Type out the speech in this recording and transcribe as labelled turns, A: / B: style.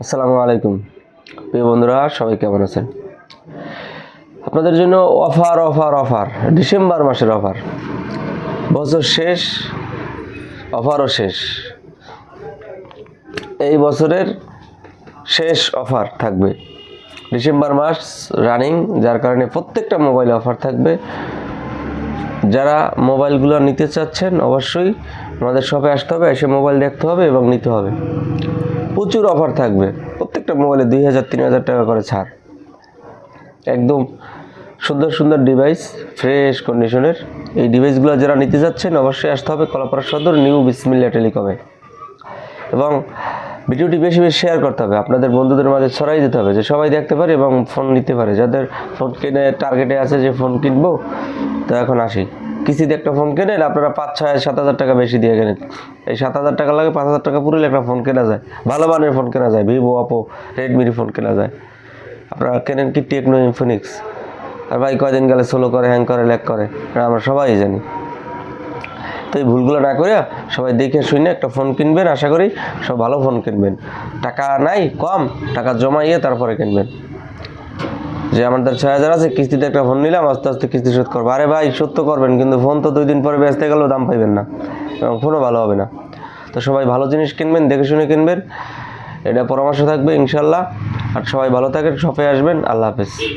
A: আসসালামু আলাইকুম। প্রিয় বন্ধুরা, সবাই কেমন আছেন? আপনাদের জন্য অফার অফার অফার, ডিসেম্বর মাসের অফার। বছর শেষ, অফারও শেষ। এই বছরের শেষ অফার থাকবে। ডিসেম্বর মাস রানিং, যার কারণে প্রত্যেকটা মোবাইল অফার থাকবে। যারা মোবাইলগুলো নিতে চাচ্ছেন, অবশ্যই আমাদের শপে আসতে হবে, এসে মোবাইল দেখতে হবে এবং নিতে হবে। প্রচুর অফার থাকবে। প্রত্যেকটা মোবাইলে দুই হাজার, তিন হাজার টাকা করে ছাড়। একদম সুন্দর সুন্দর ডিভাইস ফ্রেশ কন্ডিশনের এই ডিভাইসগুলো যারা নিতে যাচ্ছেন, অবশ্যই আসতে হবে কলাপাড়া সদর, নিউ বিসমিল্লা টেলিকমে। এবং ভিডিওটি বেশি বেশি শেয়ার করতে হবে। আপনাদের বন্ধুদের মাঝে ছড়াই দিতে হবে যে সবাই দেখতে পারে এবং ফোন নিতে পারে। যাদের ফোন কিনে টার্গেটে আছে যে ফোন কিনবো, তো এখন আসি। কিস্তিতে একটা ফোন কেনেন, আপনারা পাঁচ, ছয়, সাত হাজার টাকা বেশি দিয়ে কেনেন। এই সাত হাজার টাকা লাগে পাঁচ হাজার টাকা পুরলে একটা ফোন কেনা যায়। ভালো মানের ফোন কেনা যায় ভিভো অপো রেডমির ফোন কেনা যায়। আপনারা কেনেন কি টেকনো ইনফিনিক্স আর ভাই কয়দিন গেলে সোলো করে হ্যাং করে ল্যাক করে? আমরা সবাই জানি। তো এই ভুলগুলো না করে সবাই দেখে শুনে একটা ফোন কিনবেন, আশা করি সব ভালো ফোন কিনবেন। টাকা নাই, কম, টাকা জমাইয়ে তারপরে কিনবেন। যে আমার আমাদের ছয় হাজার আছে, কিস্তিতে একটা ফোন নিলাম, আস্তে আস্তে কিস্তি শোধ করব। আরে ভাই, শোধ তো করবেন, কিন্তু ফোন তো দুই দিন পরে বেচতে গেলেও দাম পাইবেন না। এবং ফোনও ভালো হবে না। তো সবাই ভালো জিনিস কিনবেন, দেখে শুনে কিনবেন। এটা পরামর্শ থাকবে, ইনশাল্লাহ। আর সবাই ভালো থাকেন, শপে আসবেন। আল্লাহ হাফেজ।